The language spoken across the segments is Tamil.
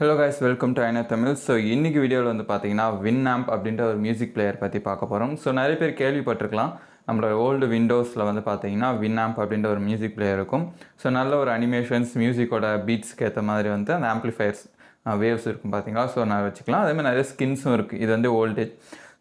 ஹலோ கைஸ் வெல்கம் டு ஐநா தமிழ் ஸோ இன்றைக்கி வீடியோவில் வந்து பார்த்தீங்கன்னா வின் ஆம்ப் அப்படின்ற ஒரு மியூசிக் பிளேயர் பற்றி பார்க்க போகிறோம் ஸோ நிறைய பேர் கேள்விப்பட்டிருக்கலாம். நம்மளோட ஓல்டு விண்டோஸில் வந்து பார்த்தீங்கன்னா வின் ஆம்ப் அப்படின்ற ஒரு மியூசிக் பிளேயர் இருக்கும். ஸோ நல்ல ஒரு அனிமேஷன்ஸ் மியூசிக்கோட பீட்ஸ்க்கு ஏற்ற மாதிரி வந்து அந்த ஆம்ப்ளிஃபயர்ஸ் வேவ்ஸ் இருக்கும் பார்த்தீங்களா ஸோ நான் வச்சுக்கலாம். அதேமாதிரி நிறைய ஸ்கின்ஸும் இருக்குது இது வந்து ஓல்டேஜ்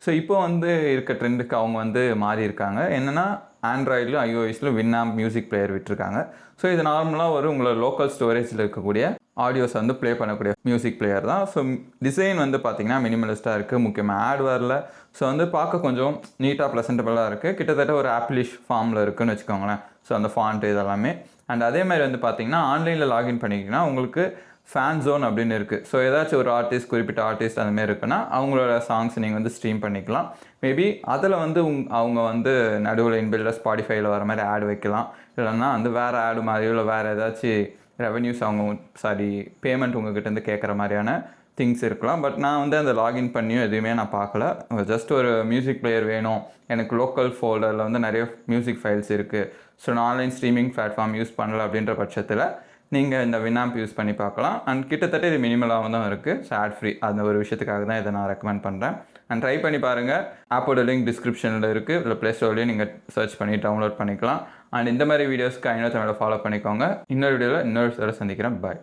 ஸோ இப்போ வந்து இருக்க ட்ரெண்டுக்கு அவங்க வந்து மாறி இருக்காங்க என்னென்னா ஆண்ட்ராய்ட்லையும் ஐஓஎஸ்லையும் வின்னாம் மியூசிக் பிளேயர் விட்டுருக்காங்க. ஸோ இது நார்மலாக ஒரு உங்களை லோக்கல் ஸ்டோரேஜில் இருக்கக்கூடிய ஆடியோஸ் வந்து ப்ளே பண்ணக்கூடிய மியூசிக் பிளேயர் தான். ஸோ டிசைன் வந்து பார்த்திங்கன்னா மினிமலிஸ்ட்டாக இருக்குது முக்கியமாக ஆட்வேரில் வரல ஸோ வந்து பார்க்க கொஞ்சம் நீட்டாக ப்ளசன்டபுளாக இருக்குது கிட்டத்தட்ட ஒரு ஆப்பிளிஷ் ஃபார்மில் இருக்குன்னு வச்சுக்கோங்களேன். ஸோ அந்த ஃபாண்ட் இதெல்லாமே. அண்ட் அதே மாதிரி வந்து பார்த்திங்கன்னா ஆன்லைனில் லாகின் பண்ணிக்கிங்கன்னா உங்களுக்கு ஃபேன் ஜோன் அப்படின்னு இருக்குது ஸோ ஏதாச்சும் ஒரு ஆர்டிஸ்ட் குறிப்பிட்ட ஆர்டிஸ்ட் அந்த மாதிரி இருக்குன்னா அவங்களோட சாங்ஸ் நீங்கள் வந்து ஸ்ட்ரீம் பண்ணிக்கலாம். மேபி அதில் வந்து உங் அவங்க வந்து நடுவில் இன்பில்டர் ஸ்பாடிஃபைல வர மாதிரி ஆட் வைக்கலாம். இல்லைன்னா வந்து வேறு ஆடு மாதிரியோ இல்லை வேறு ஏதாச்சும் ரெவன்யூஸ் அவங்க சாரி பேமெண்ட் உங்ககிட்டருந்து கேட்குற மாதிரியான திங்ஸ் இருக்கலாம். பட் நான் வந்து அந்த லாகின் பண்ணியும் எதுவுமே நான் பார்க்கல. ஜஸ்ட் ஒரு மியூசிக் பிளேயர் வேணும். எனக்கு லோக்கல் ஃபோல்டரில் வந்து நிறைய மியூசிக் ஃபைல்ஸ் இருக்குது ஸோ நான் ஆன்லைன் ஸ்ட்ரீமிங் பிளாட்ஃபார்ம் யூஸ் பண்ணல அப்படின்ற பட்சத்தில் நீங்கள் இந்த வினாம்ப் யூஸ் பண்ணி பார்க்கலாம். அண்ட் கிட்டத்தட்ட இது மினிமலாக தான் இருக்குது ஸோ ஆட் ஃப்ரீ அந்த ஒரு விஷயத்துக்காக தான் இதை நான் ரெக்கமெண்ட் பண்ணுறேன் அண்ட் ட்ரை பண்ணி பாருங்கள் ஆப்போட லிங்க் டிஸ்கிரிப்ஷனில் இருக்குது இல்லை ப்ளே ஸ்டோர்லேயும் நீங்கள் சர்ச் பண்ணி டவுன்லோட் பண்ணிக்கலாம். அண்ட் இந்த மாதிரி வீடியோஸ்க்கு ஐநூறு தமிழை ஃபாலோ பண்ணிக்கோங்க. இன்னொரு வீடியோவில் இன்னொரு தடவை சந்திக்கிறேன். பாய்